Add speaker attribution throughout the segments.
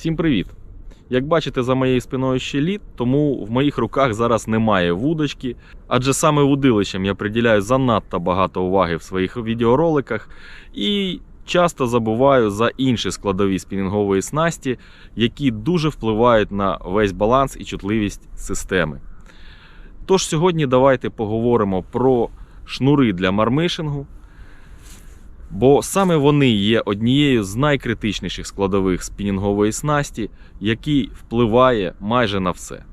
Speaker 1: Всім привіт! Як бачите, за моєю спиною ще лід, тому в моїх руках зараз немає вудочки, адже саме вудилищем я приділяю занадто багато уваги в своїх відеороликах і часто забуваю за інші складові спінінгової снасті, які дуже впливають на весь баланс і чутливість системи. Тож сьогодні давайте поговоримо про шнури для мармишингу, бо саме вони є однією з найкритичніших складових спінінгової снасті, який впливає майже на все.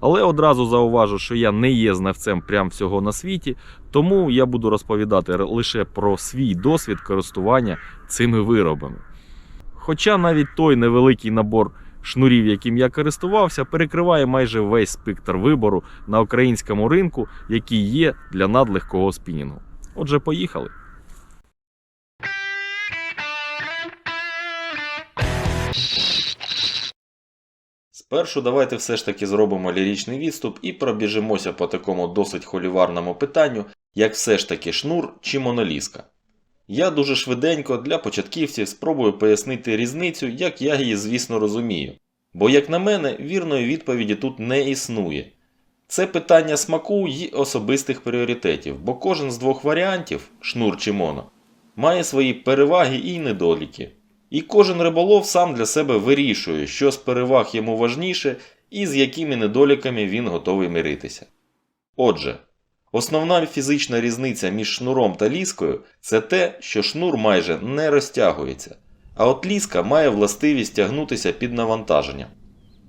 Speaker 1: Але одразу зауважу, що я не є знавцем прям всього на світі, тому я буду розповідати лише про свій досвід користування цими виробами. Хоча навіть той невеликий набор шнурів, яким я користувався, перекриває майже весь спектр вибору на українському ринку, який є для надлегкого спінінгу. Отже, поїхали. Спершу давайте все ж таки зробимо ліричний відступ і пробіжимося по такому досить холіварному питанню, як все ж таки шнур чи монолізка. Я дуже швиденько для початківців спробую пояснити різницю, як я її, звісно, розумію. Бо, як на мене, вірної відповіді тут не існує. Це питання смаку й особистих пріоритетів, бо кожен з двох варіантів, шнур чи моно, має свої переваги і недоліки. І кожен риболов сам для себе вирішує, що з переваг йому важніше і з якими недоліками він готовий миритися. Отже, основна фізична різниця між шнуром та ліскою це те, що шнур майже не розтягується, а от ліска має властивість тягнутися під навантаженням.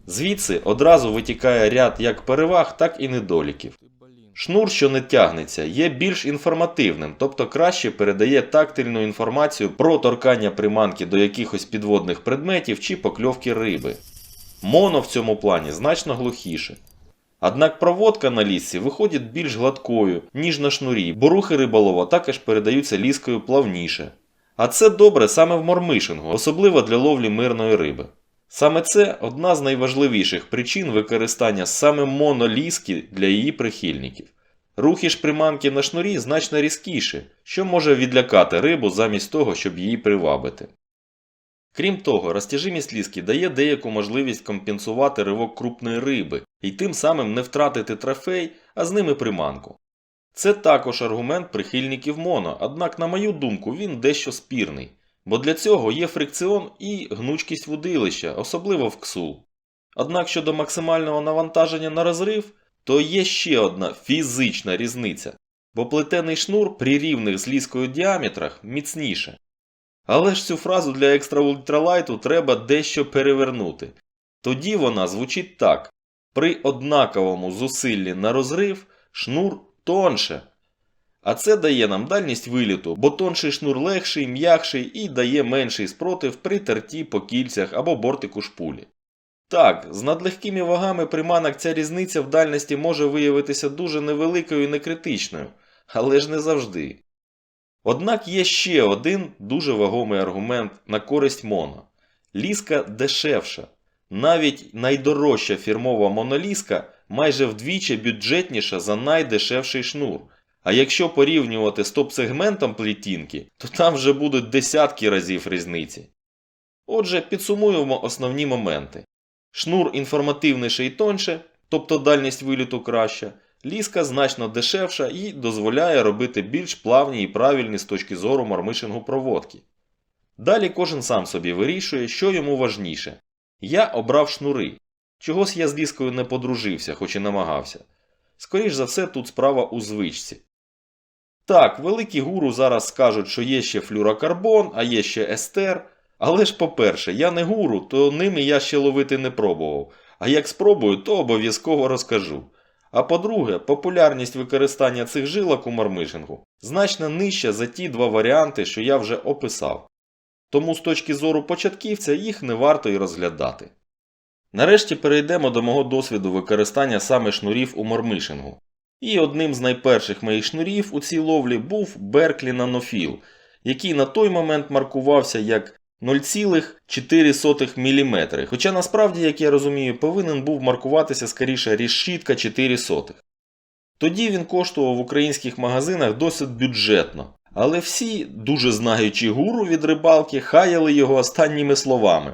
Speaker 1: Звідси одразу витікає ряд як переваг, так і недоліків. Шнур, що не тягнеться, є більш інформативним, тобто краще передає тактильну інформацію про торкання приманки до якихось підводних предметів чи покльовки риби. Моно в цьому плані значно глухіше. Однак проводка на лісці виходить більш гладкою, ніж на шнурі, бо рухи риболова також передаються ліскою плавніше. А це добре саме в мормишингу, особливо для ловлі мирної риби. Саме це одна з найважливіших причин використання саме моноліски для її прихильників. Рухи ж приманки на шнурі значно різкіші, що може відлякати рибу замість того, щоб її привабити. Крім того, розтяжимість ліски дає деяку можливість компенсувати ривок крупної риби і тим самим не втратити трофей, а з ними приманку. Це також аргумент прихильників моно, однак, на мою думку, він дещо спірний. Бо для цього є фрикціон і гнучкість вудилища, особливо в ксул. Однак щодо максимального навантаження на розрив, то є ще одна фізична різниця, бо плетений шнур при рівних з ліскою діаметрах міцніше. Але ж цю фразу для екстраультралайту треба дещо перевернути. Тоді вона звучить так: при однаковому зусиллі на розрив шнур тонше. А це дає нам дальність виліту, бо тонший шнур легший, м'якший і дає менший спротив при терті по кільцях або бортику шпулі. Так, з надлегкими вагами приманок ця різниця в дальності може виявитися дуже невеликою і некритичною, але ж не завжди. Однак є ще один дуже вагомий аргумент на користь моно. Ліска дешевша. Навіть найдорожча фірмова моноліска майже вдвічі бюджетніша за найдешевший шнур. А якщо порівнювати з топ-сегментом плетінки, то там вже будуть десятки разів різниці. Отже, підсумуємо основні моменти. Шнур інформативніше і тонше, тобто дальність виліту краща, ліска значно дешевша і дозволяє робити більш плавні і правильні з точки зору мармишингу проводки. Далі кожен сам собі вирішує, що йому важніше. Я обрав шнури. Чогось я з ліскою не подружився, хоч і намагався. Скоріш за все, тут справа у звичці. Так, великі гуру зараз скажуть, що є ще флюрокарбон, а є ще естер. Але ж, по-перше, я не гуру, то ними я ще ловити не пробував. А як спробую, то обов'язково розкажу. А по-друге, популярність використання цих жилок у мармишингу значно нижча за ті два варіанти, що я вже описав. Тому з точки зору початківця їх не варто й розглядати. Нарешті перейдемо до мого досвіду використання саме шнурів у мормишингу. І одним з найперших моїх шнурів у цій ловлі був Берклі Нанофіл, який на той момент маркувався як 0,4 мм, хоча насправді, як я розумію, повинен був маркуватися скоріше рішітка 4 сотих. Тоді він коштував в українських магазинах досить бюджетно, але всі, дуже знаючи гуру від рибалки, хаяли його останніми словами.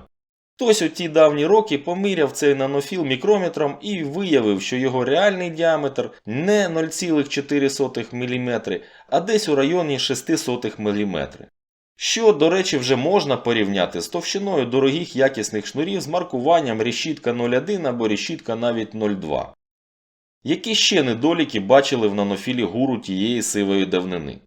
Speaker 1: Хтось у ті давні роки поміряв цей нанофіл мікрометром і виявив, що його реальний діаметр не 0,4 мм, а десь у районі 0,06 мм. Що, до речі, вже можна порівняти з товщиною дорогих якісних шнурів з маркуванням решітка 01 або решітка навіть 02. Які ще недоліки бачили в нанофілі гуру тієї сивої давнини?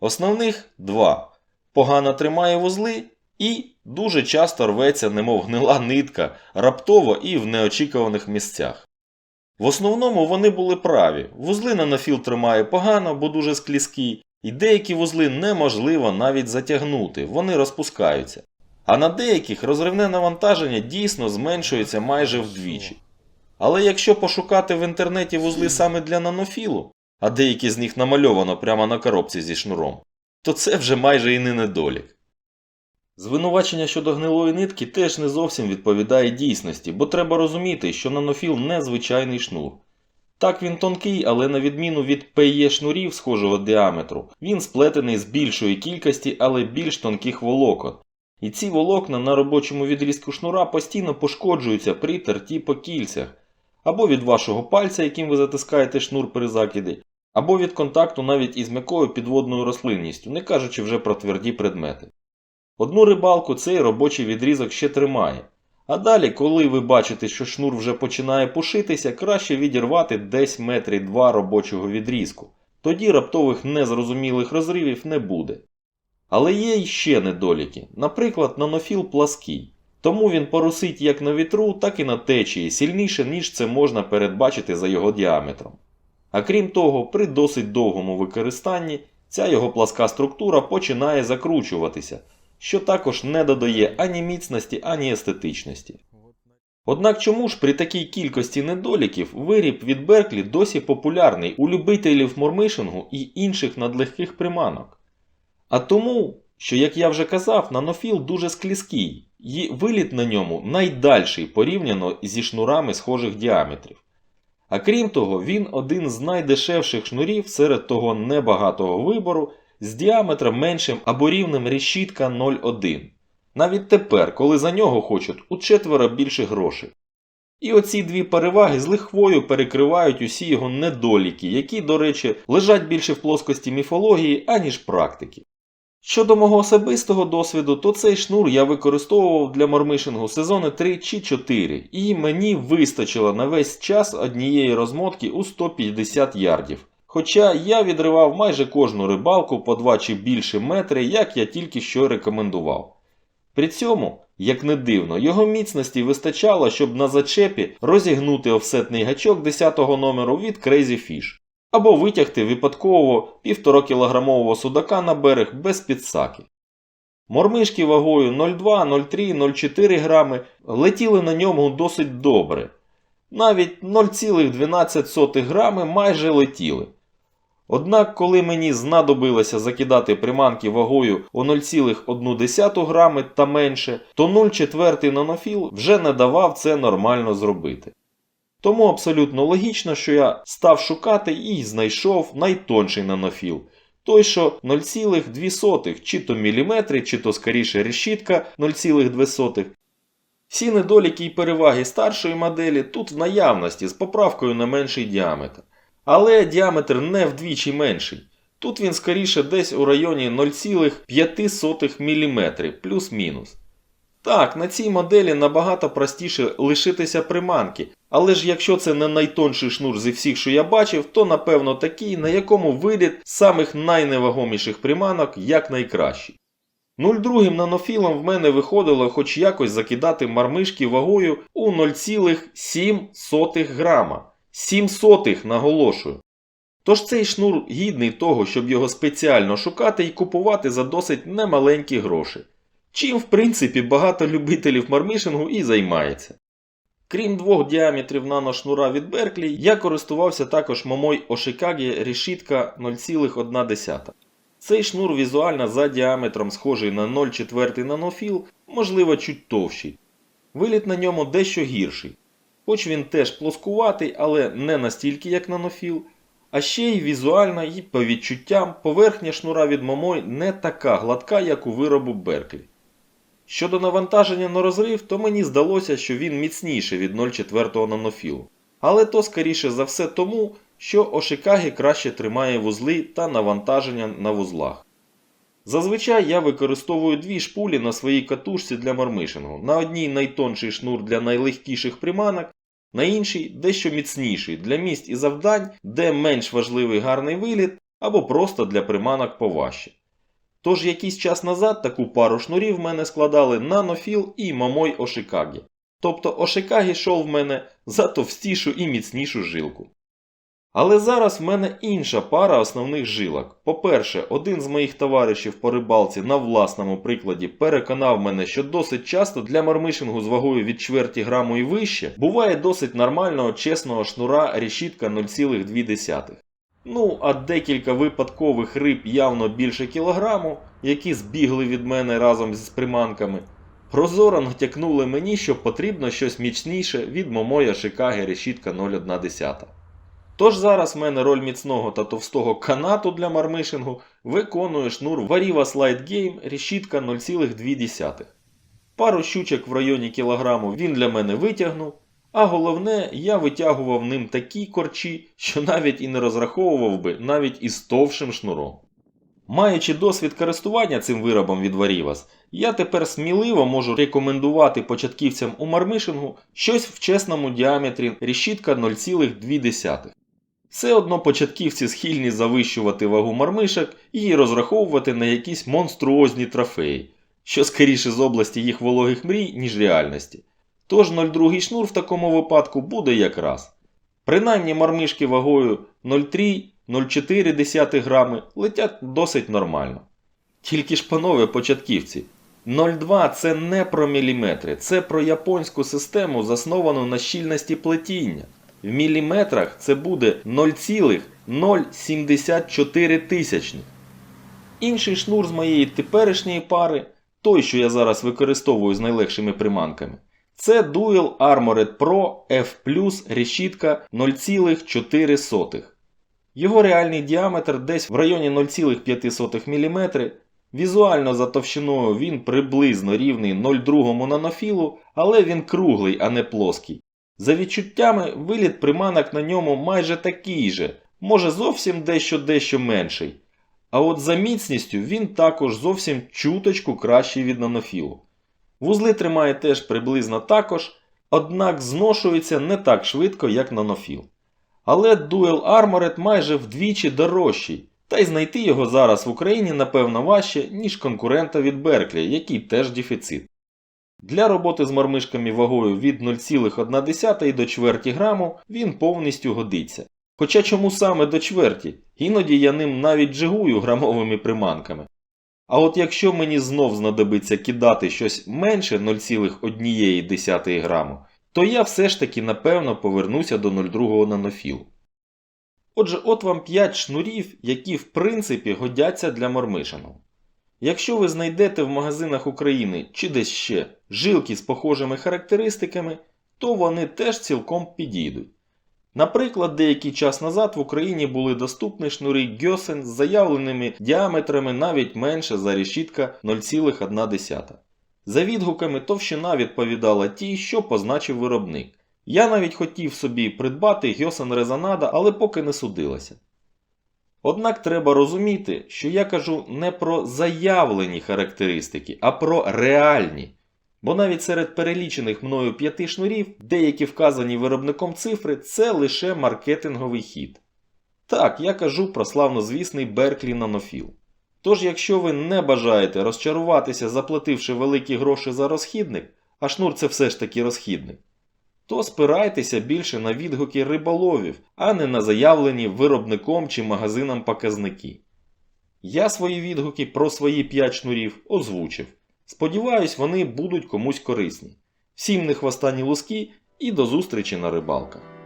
Speaker 1: Основних два. Погано тримає вузли і дуже часто рветься, немов гнила нитка, раптово і в неочікуваних місцях. В основному вони були праві. Вузли нанофіл тримає погано, бо дуже склізкі, і деякі вузли неможливо навіть затягнути, вони розпускаються. А на деяких розривне навантаження дійсно зменшується майже вдвічі. Але якщо пошукати в інтернеті вузли саме для нанофілу, а деякі з них намальовано прямо на коробці зі шнуром, то це вже майже і не недолік. Звинувачення щодо гнилої нитки теж не зовсім відповідає дійсності, бо треба розуміти, що нанофіл не звичайний шнур. Так він тонкий, але на відміну від ПЕ шнурів схожого діаметру, він сплетений з більшої кількості, але більш тонких волокон. І ці волокна на робочому відрізку шнура постійно пошкоджуються при терті по кільцях, або від вашого пальця, яким ви затискаєте шнур при закиді, або від контакту навіть із м'якою підводною рослинністю, не кажучи вже про тверді предмети. Одну рибалку цей робочий відрізок ще тримає. А далі, коли ви бачите, що шнур вже починає пушитися, краще відірвати десь метрі два робочого відрізку. Тоді раптових незрозумілих розривів не буде. Але є й ще недоліки. Наприклад, нанофіл плаский. Тому він порусить як на вітру, так і на течії сильніше, ніж це можна передбачити за його діаметром. А крім того, при досить довгому використанні ця його пласка структура починає закручуватися, що також не додає ані міцності, ані естетичності. Однак чому ж при такій кількості недоліків виріб від Берклі досі популярний у любителів мормишингу і інших надлегких приманок? А тому, що, як я вже казав, нанофіл дуже склізкий, і виліт на ньому найдальший порівняно зі шнурами схожих діаметрів. А крім того, він один з найдешевших шнурів серед того небагатого вибору з діаметром меншим або рівнем решітка 0,1. Навіть тепер, коли за нього хочуть учетверо більше грошей. І оці дві переваги з лихвою перекривають усі його недоліки, які, до речі, лежать більше в плоскості міфології, аніж практики. Щодо мого особистого досвіду, то цей шнур я використовував для мормишингу сезони 3 чи 4, і мені вистачило на весь час однієї розмотки у 150 ярдів. Хоча я відривав майже кожну рибалку по 2 чи більше метри, як я тільки що рекомендував. При цьому, як не дивно, його міцності вистачало, щоб на зачепі розігнути офсетний гачок 10 номеру від Crazy Fish. Або витягти випадково 1,5 кілограмового судака на берег без підсаки. Мормишки вагою 0,2, 0,3, 0,4 грами летіли на ньому досить добре. Навіть 0,12 грами майже летіли. Однак, коли мені знадобилося закидати приманки вагою у 0,1 грами та менше, то 0,4 нанофіл вже не давав це нормально зробити. Тому абсолютно логічно, що я став шукати і знайшов найтонший нанофіл. Той, що 0,2 чи то міліметри, чи то скоріше решітка 0,2. Всі недоліки і переваги старшої моделі тут в наявності з поправкою на менший діаметр. Але діаметр не вдвічі менший. Тут він скоріше десь у районі 0,5 мм плюс-мінус. Так, на цій моделі набагато простіше лишитися приманки, але ж якщо це не найтонший шнур зі всіх, що я бачив, то напевно такий, на якому виліт самих найневагоміших приманок як найкращий. 0,2 нанофілом в мене виходило хоч якось закидати мармишки вагою у 0,7 грама. 7 сотих наголошую. Тож цей шнур гідний того, щоб його спеціально шукати і купувати за досить немаленькі гроші. Чим, в принципі, багато любителів мармишингу і займається. Крім двох діаметрів наношнура від Берклі, я користувався також Momoi Oshikage решітка 0,1. Цей шнур візуально за діаметром схожий на 0,4 нанофіл, можливо чуть товщий. Виліт на ньому дещо гірший. Хоч він теж плоскуватий, але не настільки як нанофіл. А ще й візуально і по відчуттям поверхня шнура від Momoi не така гладка, як у виробу Берклі. Щодо навантаження на розрив, то мені здалося, що він міцніший від 0,4 нанофілу. Але то скоріше за все тому, що Ошикагі краще тримає вузли та навантаження на вузлах. Зазвичай я використовую дві шпулі на своїй катушці для мармишингу. На одній найтонший шнур для найлегкіших приманок, на іншій дещо міцніший для місць і завдань, де менш важливий гарний виліт або просто для приманок поважче. Тож якийсь час назад таку пару шнурів в мене складали Нанофіл і Мамой Ошикагі. Тобто Ошикагі йшов в мене за товстішу і міцнішу жилку. Але зараз в мене інша пара основних жилок. По-перше, один з моїх товаришів по рибалці на власному прикладі переконав мене, що досить часто для мармишингу з вагою від чверті граму і вище буває досить нормального чесного шнура решітка 0,2. Ну, а декілька випадкових риб явно більше кілограму, які збігли від мене разом з приманками, прозоро натякнули мені, що потрібно щось міцніше від Момоя Шикаги решітка 0,1. Тож зараз в мене роль міцного та товстого канату для мармишингу виконує шнур Variva Slide Game решітка 0,2. Пару щучок в районі кілограму він для мене витягнув, а головне, я витягував ним такі корчі, що навіть і не розраховував би навіть із товшим шнуром. Маючи досвід користування цим виробом від Varivas, я тепер сміливо можу рекомендувати початківцям у мармишингу щось в чесному діаметрі решітка 0,2. Все одно початківці схильні завищувати вагу мармишок і розраховувати на якісь монструозні трофеї, що скоріше з області їх вологих мрій, ніж реальності. Тож 0,2 шнур в такому випадку буде якраз. Принаймні мармишки вагою 0,3-0,4 грами летять досить нормально. Тільки ж, панове початківці, 0,2 це не про міліметри, це про японську систему, засновану на щільності плетіння. В міліметрах це буде 0,074 тисячних. Інший шнур з моєї теперішньої пари, той, що я зараз використовую з найлегшими приманками, це Dual Armored Pro F решітка 0,4. Його реальний діаметр десь в районі 0,5 мм. Візуально за товщиною він приблизно рівний 0,2 нанофілу, але він круглий, а не плоский. За відчуттями, виліт приманок на ньому майже такий же, може зовсім дещо-дещо менший. А от за міцністю він також зовсім чуточку кращий від нанофілу. Вузли тримає теж приблизно також, однак зношується не так швидко, як нанофіл. Але Dual Armored майже вдвічі дорожчий, та й знайти його зараз в Україні напевно важче, ніж конкурента від Берклі, який теж дефіцит. Для роботи з мармишками вагою від 0,1 до чверті граму він повністю годиться. Хоча чому саме до чверті, іноді я ним навіть джигую грамовими приманками. А от якщо мені знов знадобиться кидати щось менше 0,1 граму, то я все ж таки напевно повернуся до 0,2 нанофілу. Отже, от вам 5 шнурів, які в принципі годяться для мормишиного. Якщо ви знайдете в магазинах України чи десь ще жилки з похожими характеристиками, то вони теж цілком підійдуть. Наприклад, деякий час назад в Україні були доступні шнури Гьосен з заявленими діаметрами навіть менше за решітка 0,1. За відгуками товщина відповідала тій, що позначив виробник. Я навіть хотів собі придбати Гьосен Резонада, але поки не судилося. Однак треба розуміти, що я кажу не про заявлені характеристики, а про реальні. Бо навіть серед перелічених мною п'яти шнурів деякі вказані виробником цифри це лише маркетинговий хід. Так, я кажу про славнозвісний Берклі Нанофіл. Тож, якщо ви не бажаєте розчаруватися, заплативши великі гроші за розхідник, а шнур це все ж таки розхідник, то спирайтеся більше на відгуки риболовів, а не на заявлені виробником чи магазином показники. Я свої відгуки про свої 5 шнурів озвучив. Сподіваюсь, вони будуть комусь корисні. Всім не хвостані луски і до зустрічі на рибалках.